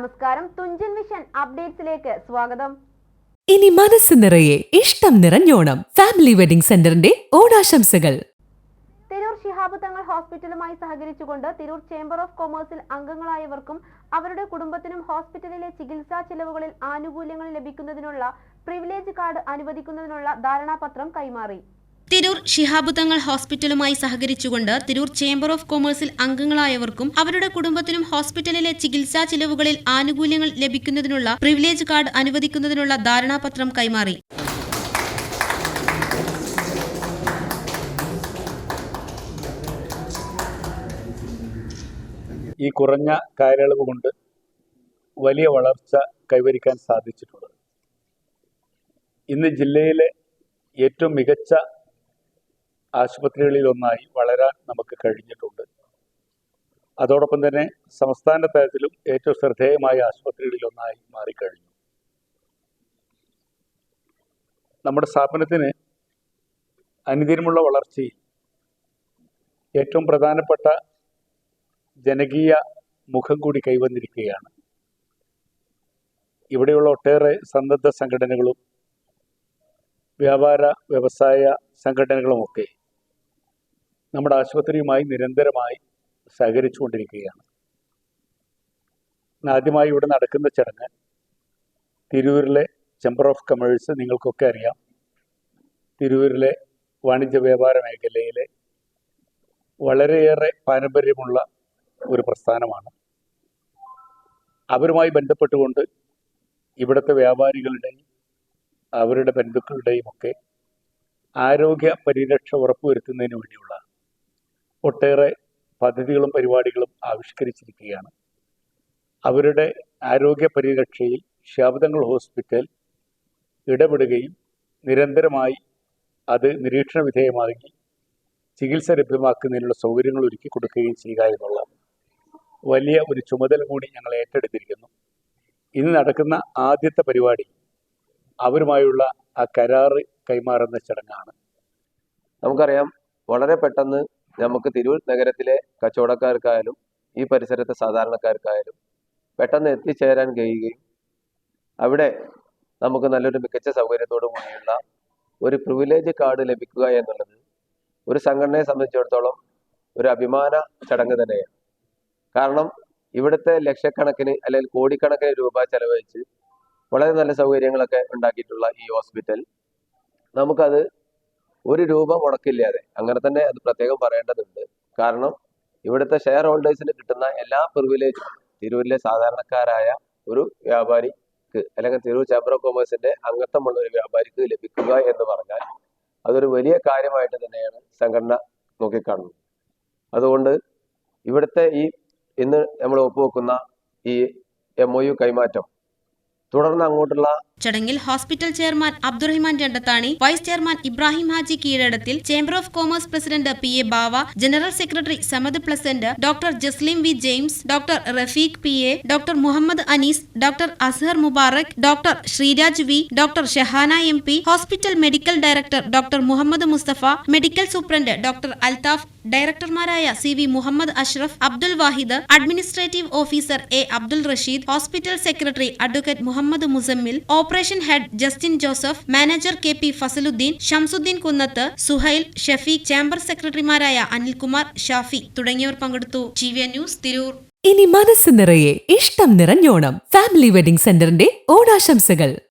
നമസ്കാരം. തുഞ്ചൻ മിഷൻ അപ്ഡേറ്റ്സിലേക്ക് സ്വാഗതം. ഇനി മനസ്സ് നിറയെ ഇഷ്ടം നിറഞ്ഞോണം. ഫാമിലി വെഡിംഗ് സെന്ററിന്റെ ഓണാശംസകൾ. തിരൂർ ശിഹാബ് തങ്ങൾ ഹോസ്പിറ്റലുമായി സഹകരിച്ചുകൊണ്ട് തിരൂർ ചേംബർ ഓഫ് കൊമേഴ്സിൽ അംഗങ്ങളായവർക്കും അവരുടെ കുടുംബത്തിനും ഹോസ്പിറ്റലിലെ ചികിത്സാ ചെലവുകളിൽ ആനുകൂല്യങ്ങൾ ലഭിക്കുന്നതിനുള്ള പ്രിവിലേജ് കാർഡ് അനുവദിക്കുന്നതിനുള്ള ധാരണാപത്രം കൈമാറി. തിരൂർ ശിഹാബ് തങ്ങൾ ഹോസ്പിറ്റലുമായി സഹകരിച്ചുകൊണ്ട് തിരൂർ ചേംബർ ഓഫ് കൊമേഴ്സിൽ അംഗങ്ങളായവർക്കും അവരുടെ കുടുംബത്തിനും ഹോസ്പിറ്റലിലെ ചികിത്സാ ചിലവുകളിൽ ആനുകൂല്യങ്ങൾ ലഭിക്കുന്നതിനുള്ള പ്രിവിലേജ് കാർഡ് അനുവദിക്കുന്നതിനുള്ള ധാരണാപത്രം കൈമാറി. ഈ കുറഞ്ഞ കാലയളവ് കൊണ്ട് വലിയ വളർച്ച കൈവരിക്കാൻ സാധിച്ചിട്ടുള്ളത്. ഇന്ന് ജില്ലയിലെ ഏറ്റവും മികച്ച ആശുപത്രികളിൽ ഒന്നായി വളരാൻ നമുക്ക് കഴിഞ്ഞിട്ടുണ്ട്. അതോടൊപ്പം തന്നെ സംസ്ഥാന തലത്തിലും ഏറ്റവും ശ്രദ്ധേയമായ ആശുപത്രികളിൽ ഒന്നായി മാറിക്കഴിഞ്ഞു. നമ്മുടെ സ്ഥാപനത്തിന് അനുദിനമുള്ള വളർച്ചയിൽ ഏറ്റവും പ്രധാനപ്പെട്ട ജനകീയ മുഖം കൂടി കൈവന്നിരിക്കുകയാണ്. ഇവിടെയുള്ള ഒട്ടേറെ സന്നദ്ധ സംഘടനകളും വ്യാപാര വ്യവസായ സംഘടനകളുമൊക്കെ നമ്മുടെ ആശുപത്രിയുമായി നിരന്തരമായി സഹകരിച്ചുകൊണ്ടിരിക്കുകയാണ്. ആദ്യമായി ഇവിടെ നടക്കുന്ന ചടങ്ങ് തിരൂരിലെ ചേംബർ ഓഫ് കമേഴ്സ് നിങ്ങൾക്കൊക്കെ അറിയാം. തിരൂരിലെ വാണിജ്യ വ്യാപാര മേഖലയിലെ വളരെയേറെ പാരമ്പര്യമുള്ള ഒരു പ്രസ്ഥാനമാണ്. അവരുമായി ബന്ധപ്പെട്ടുകൊണ്ട് ഇവിടുത്തെ വ്യാപാരികളുടെയും അവരുടെ ബന്ധുക്കളുടെയും ഒക്കെ ആരോഗ്യ പരിരക്ഷ ഉറപ്പുവരുത്തുന്നതിന് വേണ്ടിയുള്ള ഒട്ടേറെ പദ്ധതികളും പരിപാടികളും ആവിഷ്കരിച്ചിരിക്കുകയാണ്. അവരുടെ ആരോഗ്യ പരിരക്ഷയിൽ ശാബ്ദങ്ങൾ ഹോസ്പിറ്റൽ ഇടപെടുകയും നിരന്തരമായി അത് നിരീക്ഷണ വിധേയമാക്കി ചികിത്സ ലഭ്യമാക്കുന്നതിനുള്ള സൗകര്യങ്ങൾ ഒരുക്കി കൊടുക്കുകയും ചെയ്യുക എന്നുള്ള വലിയ ഒരു ചുമതല കൂടി ഞങ്ങൾ ഏറ്റെടുത്തിരിക്കുന്നു. ഇന്ന് നടക്കുന്ന ആദ്യത്തെ പരിപാടി അവരുമായുള്ള ആ കരാറ് കൈമാറുന്ന ചടങ്ങാണ്. നമുക്കറിയാം വളരെ പെട്ടെന്ന് നമുക്ക് തിരൂർ നഗരത്തിലെ കച്ചവടക്കാർക്കായാലും ഈ പരിസരത്തെ സാധാരണക്കാർക്കായാലും പെട്ടെന്ന് എത്തിച്ചേരാൻ കഴിയുകയും അവിടെ നമുക്ക് നല്ലൊരു മികച്ച സൗകര്യത്തോടു കൂടിയുള്ള ഒരു പ്രിവിലേജ് കാർഡ് ലഭിക്കുക എന്നുള്ളത് ഒരു സംഘടനയെ സംബന്ധിച്ചിടത്തോളം ഒരു അഭിമാന ചടങ്ങ് തന്നെയാണ്. കാരണം ഇവിടുത്തെ ലക്ഷക്കണക്കിന് അല്ലെങ്കിൽ കോടിക്കണക്കിന് രൂപ ചെലവഴിച്ച് വളരെ നല്ല സൗകര്യങ്ങളൊക്കെ ഉണ്ടാക്കിയിട്ടുള്ള ഈ ഹോസ്പിറ്റൽ നമുക്കത് ഒരു രൂപ മുടക്കില്ലാതെ അങ്ങനെ തന്നെ അത് പ്രത്യേകം പറയേണ്ടതുണ്ട്. കാരണം ഇവിടുത്തെ ഷെയർ ഹോൾഡേഴ്സിന് കിട്ടുന്ന എല്ലാ പ്രിവിലേജും തിരൂരിലെ സാധാരണക്കാരായ ഒരു വ്യാപാരിക്ക് അല്ലെങ്കിൽ തിരൂർ ചേംബർ ഓഫ് കൊമേഴ്സിന്റെ അംഗത്വമുള്ള ഒരു വ്യാപാരിക്ക് ലഭിക്കുക എന്ന് പറഞ്ഞാൽ അതൊരു വലിയ കാര്യമായിട്ട് തന്നെയാണ് സംഘടന നോക്കിക്കാണുന്നത്. അതുകൊണ്ട് ഇവിടുത്തെ ഈ ഇന്ന് നമ്മൾ ഒപ്പുവെക്കുന്ന ഈ എം ഒ യു കൈമാറ്റം തുടർന്ന് അങ്ങോട്ടുള്ള ചടങ്ങിൽ hospital chairman Abdurahiman Randathani vice chairman Ibrahim Haji Keezhadathil chamber of commerce president P A Bava general secretary Samad Pleasant doctor Jaslim V James doctor Rafeeq P A doctor Muhammad Anees doctor Azhar Mubarak doctor Sreeraj V doctor Shahana M P hospital medical director doctor Muhammad Musthafa medical superintendent doctor Althaf ഡയറക്ടർമാരായ C V Muhammad Ashraf Abdul Wahid administrative officer A Abdul Rasheed hospital secretary advocate Muhammad Musammil operation head Justin Joseph manager K P Fazaluddeen Shamsuddeen Kunnath Suhail Shafeeq chamber സെക്രട്ടറിമാരായ അനിൽകുമാർ ഷാഫി തുടങ്ങിയവർ പങ്കെടുത്തു. T news Tirur. ഇനി മനസ്സ് നിറയെ ഇഷ്ടം നിറഞ്ഞോണം family wedding സെന്ററിന്റെ ഓണാശംസകൾ.